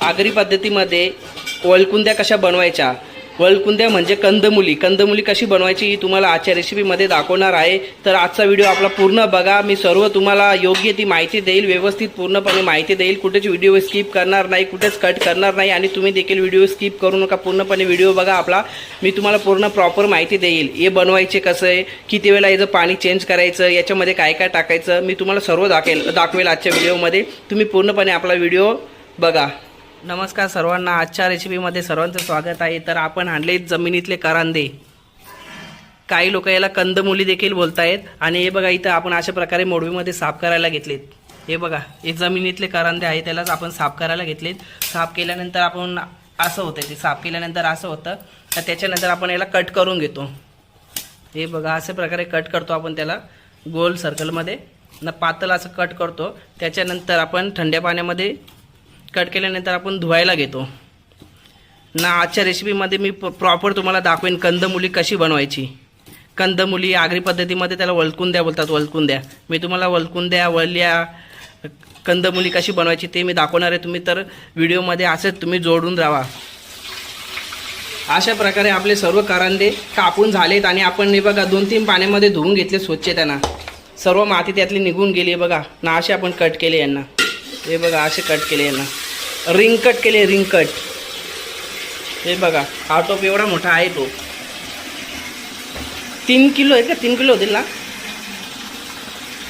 आगरी पद्धतीमध्ये वळकुंद्या कशा बनवायच्या? वळकुंद्या म्हणजे कंदमुली. कंदमुली कशी बनवायची ही तुम्हाला आजच्या रेसिपीमध्ये दाखवणार आहे. तर आजचा व्हिडिओ आपला पूर्ण बघा. मी सर्व तुम्हाला योग्य ती माहिती देईल व्यवस्थित पूर्णपणे माहिती देईल. कुठेच व्हिडिओ स्किप करणार नाही कुठेच कट करणार नाही. आणि तुम्ही देखील व्हिडिओ स्किप करू नका. पूर्णपणे व्हिडिओ बघा आपला. मी तुम्हाला पूर्ण प्रॉपर माहिती देईल. हे बनवायचे कसं आहे? किती वेळा याचं पाणी चेंज करायचं? याच्यामध्ये काय काय टाकायचं? मी तुम्हाला सर्व दाखेल दाखवेल आजच्या व्हिडिओमध्ये तुम्ही पूर्णपणे आपला व्हिडिओ बघा. नमस्कार सर्वांना. आजच्या रेसिपीमध्ये सर्वांचं स्वागत आहे. तर आपण आणले जमिनीतले करांदे. काही लोक याला कंदमुली देखील बोलतायत. आणि हे बघा इथं आपण अशा प्रकारे मोडवीमध्ये साफ करायला घेतलेत. हे बघा हे जमिनीतले करांदे आहे त्यालाच आपण साफ करायला घेतलेत. साफ केल्यानंतर आपण असं होतं ते. साफ केल्यानंतर असं होतं. तर त्याच्यानंतर आपण याला कट करून घेतो. हे बघा अशा प्रकारे कट करतो आपण त्याला. गोल सर्कलमध्ये न पातळ असं कट करतो. त्याच्यानंतर आपण थंड्या पाण्यामध्ये कट केल्यानंतर आपण धुवायला घेतो. ना आजच्या रेसिपीमध्ये मी प्रॉपर तुम्हाला दाखवेन कंदमुली कशी बनवायची. कंदमुली आगरी पद्धतीमध्ये त्याला वलकुंद्या बोलतात वलकुंद्या. मी तुम्हाला वलकुंद्या वल्या कंदमुली कशी बनवायची ते मी दाखवणार आहे. तुम्ही तर व्हिडिओमध्ये असंच तुम्ही जोडून राहा. अशा प्रकारे आपले सर्व करंदे कापून झालेत आणि आपण हे बघा दोन तीन पाण्यामध्ये धुवून घेतले स्वच्छ त्यांना सर्व माती त्यातली निघून गेली आहे बघा. ना असे आपण कट केले यांना. हे बघा असे कट केले यांना. रिंग कट केले रिंग कट हे बघा हा टोप एवढा मोठा आहे तो. तीन किलो आहे का? तीन किलो होतील ना?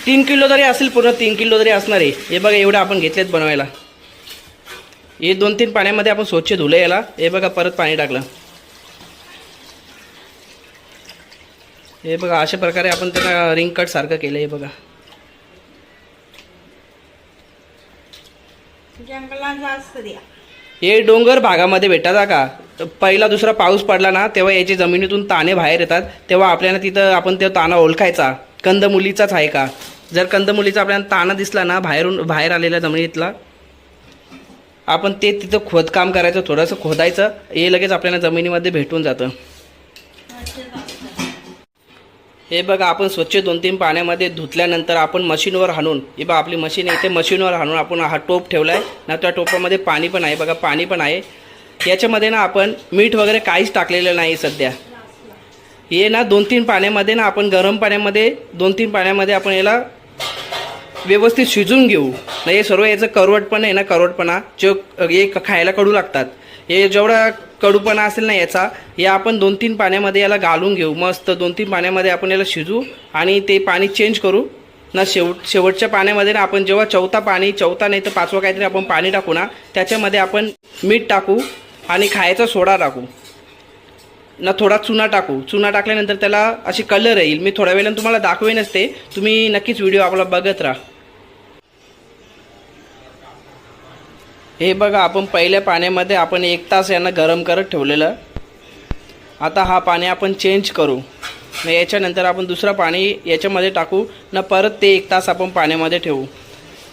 तीन किलो तरी असेल पूर्ण तीन किलो तरी असणार आहे. हे बघा एवढं आपण घेतलेत बनवायला. हे दोन तीन पाण्यामध्ये आपण स्वच्छ धुलं याला. हे बघा परत पाणी टाकलं. हे बघा अशा प्रकारे आपण त्यांना रिंग कट सारखं केलं हे बघा. हे डोंगर भागामध्ये भेटतात का? तर पहिला दुसरा पाऊस पडला ना तेव्हा याची जमिनीतून ताणे बाहेर येतात. तेव्हा आपल्याला तिथं आपण ते ताना ओळखायचा. कंदमुलीचाच आहे का? जर कंदमुलीचा आपल्याला ताना दिसला ना बाहेरून बाहेर आलेल्या जमिनीतला आपण ते तिथं खोदकाम करायचं थोडंसं खोदायचं. हे लगेच आपल्याला जमिनीमध्ये भेटून जातं. हे बघा आपण स्वच्छ दोन तीन पाण्यामध्ये धुतल्यानंतर आपण मशीनवर हाणून हे बघा आपली मशीन आहे ते मशीनवर हाणून आपण हा टोप ठेवला आहे ना त्या टोपामध्ये पाणी पण आहे बघा पाणी पण आहे. याच्यामध्ये ना आपण मीठ वगैरे काहीच टाकलेलं नाही सध्या. हे ना दोन तीन पाण्यामध्ये ना आपण गरम पाण्यामध्ये दोन तीन पाण्यामध्ये आपण याला व्यवस्थित शिजून घेऊ. नाही हे सर्व याचं करवटपणा आहे ना करवटपणा जे हे क- खायला कडू लागतात. हे जेवढा कडूपणा असेल ना याचा हे आपण दोन तीन पाण्यामध्ये याला घालून घेऊ. मस्त दोन तीन पाण्यामध्ये आपण याला शिजू आणि ते पाणी चेंज करू. ना शेवट शेवटच्या पाण्यामध्ये ना आपण जेव्हा चौथा पाणी चौथा नाही तर पाचवा काहीतरी आपण पाणी टाकू ना त्याच्यामध्ये आपण मीठ टाकू आणि खायचा सोडा टाकू. ना थोडा चुना टाकू. चुना टाकल्यानंतर त्याला अशी कलर येईल. मी थोड्या वेळानं तुम्हाला दाखवेनच ते. तुम्ही नक्कीच व्हिडिओ आपला बघत राहा. हे बघा आपण पहिल्या पाण्यामध्ये आपण एक तास यांना गरम करत ठेवलेलं. आता हा पाणी आपण चेंज करू. मग याच्यानंतर आपण दुसरं पाणी याच्यामध्ये टाकू. न परत ते एक तास आपण पाण्यामध्ये ठेवू.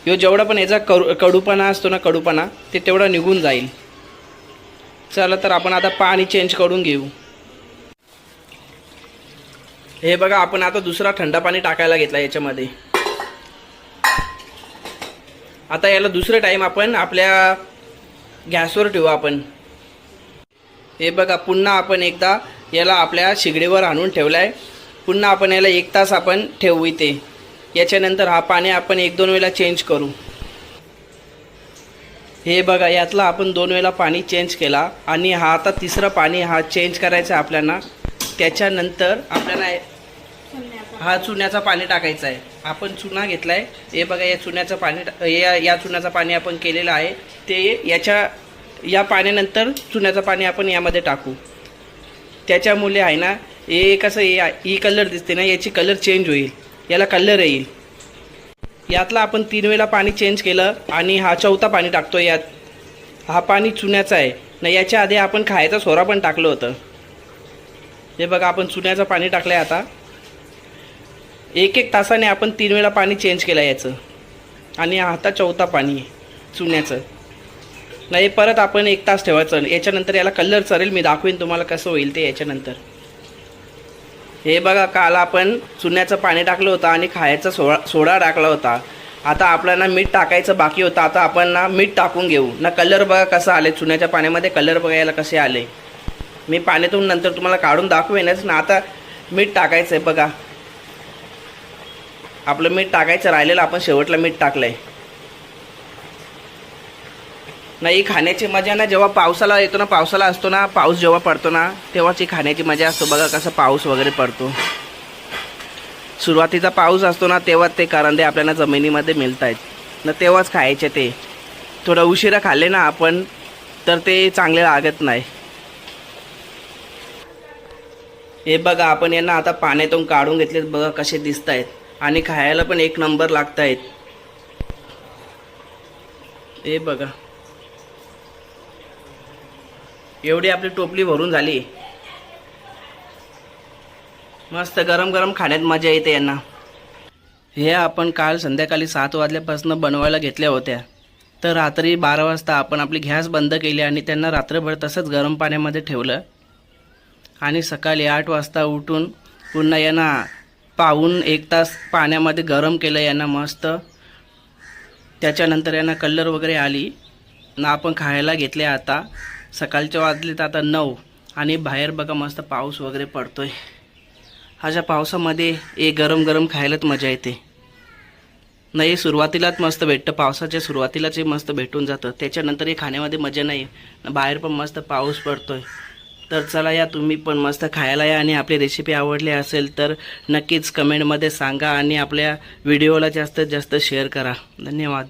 यो जेवढा पण याचा कडू कडूपणा असतो ना कडूपणा ते तेवढा निघून जाईल. चला तर आपण आता पाणी चेंज करून घेऊ. हे बघा आपण आता दुसरा थंड पाणी टाकायला घेतला याच्यामध्ये. आता याला दुसरं टाईम आपण आपल्या गॅसवर ठेवू आपण. हे बघा पुन्हा आपण एकदा याला आपल्या शिगडीवर आणून ठेवला आहे पुन्हा आपण याला एक तास आपण ठेवू इथे. याच्यानंतर हा पाणी आपण एक दोन वेळेला चेंज करू. हे बघा यातला आपण दोन वेळा पाणी चेंज केला आणि हा आता तिसरं पाणी हा चेंज करायचा आहे आपल्याला. त्याच्यानंतर आपल्याला हा चुन्याचा पाणी टाकायचा आहे. आपण चुना घेतला आहे हे बघा या चुन्याचं पाणी या या चुन्याचं पाणी आपण केलेलं आहे. ते याच्या या पाण्यानंतर चुन्याचं पाणी आपण यामध्ये टाकू. त्याच्यामुळे आहे ना हे कसं हे ही कलर दिसते ना याची कलर चेंज होईल. याला कलर येईल. यातला आपण तीन वेळा पाणी चेंज केलं आणि हा चौथा पाणी टाकतो यात. हा पाणी चुन्याचा आहे. ना याच्या आधी आपण खायचा सोरा पण टाकलं होतं. हे बघा आपण चुन्याचं पाणी टाकलं आहे आता. एक एक तासाने आपण तीन वेळा पाणी चेंज केलं याचं. आणि आता चौथा पाणी आहे चुन्याचं. नाही परत आपण एक तास ठेवायचं. याच्यानंतर याला कलर चरेल मी दाखवेन तुम्हाला कसं होईल ते याच्यानंतर. हे बघा काल आपण चुन्याचं पाणी टाकलं होतं आणि खायचा सोडा सोडा टाकला होता. आता आपल्याला मीठ टाकायचं बाकी होतं. आता आपण ना मीठ टाकून घेऊ. ना कलर बघा कसं आले. चुन्याच्या पाण्यामध्ये कलर बघायला कसे आले. मी पाण्यातून नंतर तुम्हाला काढून दाखवेनच. ना आता मीठ टाकायचं आहे बघा. आपलं मीठ टाकायचं राहिलेलं आपण शेवटला मीठ टाकलं आहे नाही खाण्याची मजा ना जेव्हा पावसाला येतो ना पावसाला असतो ना पाऊस जेव्हा पडतो ना तेव्हाच ही खाण्याची मजा असतो. बघा कसं पाऊस वगैरे पडतो. सुरुवातीचा पाऊस असतो ना तेव्हाच ते करंदे आपल्याला जमिनीमध्ये मिळत आहेत ना तेव्हाच खायचे ते. थोडं उशिरा खाल्ले ना आपण तर ते चांगले लागत नाही. हे बघा आपण यांना आता पाण्यातून काढून घेतलेत. बघा कसे दिसत आहेत आणि खायला पण एक नंबर लागत आहेत हे बघा. एवढी आपली टोपली भरून झाली. मस्त गरम गरम खाण्यात मजा येते यांना. हे आपण काल संध्याकाळी सात वाजल्यापासून बनवायला घेतल्या होत्या. तर रात्री बारा वाजता आपण आपली गॅस बंद केली आणि त्यांना रात्रभर तसंच गरम पाण्यामध्ये ठेवलं. आणि सकाळी आठ वाजता उठून पुन्हा यांना पाहून एक तास पाण्यामध्ये गरम केलं यांना मस्त. त्याच्यानंतर यांना कलर वगैरे आली. ना आपण खायला घेतले आता. सकाळचे वाजलेत आता नऊ. आणि बाहेर बघा मस्त पाऊस वगैरे पडतोय. अशा पावसामध्ये ए गरम गरम खायलाच मजा येते. नाही सुरुवातीलाच मस्त भेटतं. पावसाच्या सुरुवातीलाच हे मस्त भेटून जातं. त्याच्यानंतर हे खाण्यामध्ये मजा नाही बाहेर पण मस्त पाऊस पडतोय. तर चला या तुम्ही पण मस्त खायला या आणि आपली रेसिपी आवडली असेल तर नक्कीच कमेंटमध्ये सांगा आणि आपल्या व्हिडिओला जास्तीत जास्त शेअर करा. धन्यवाद.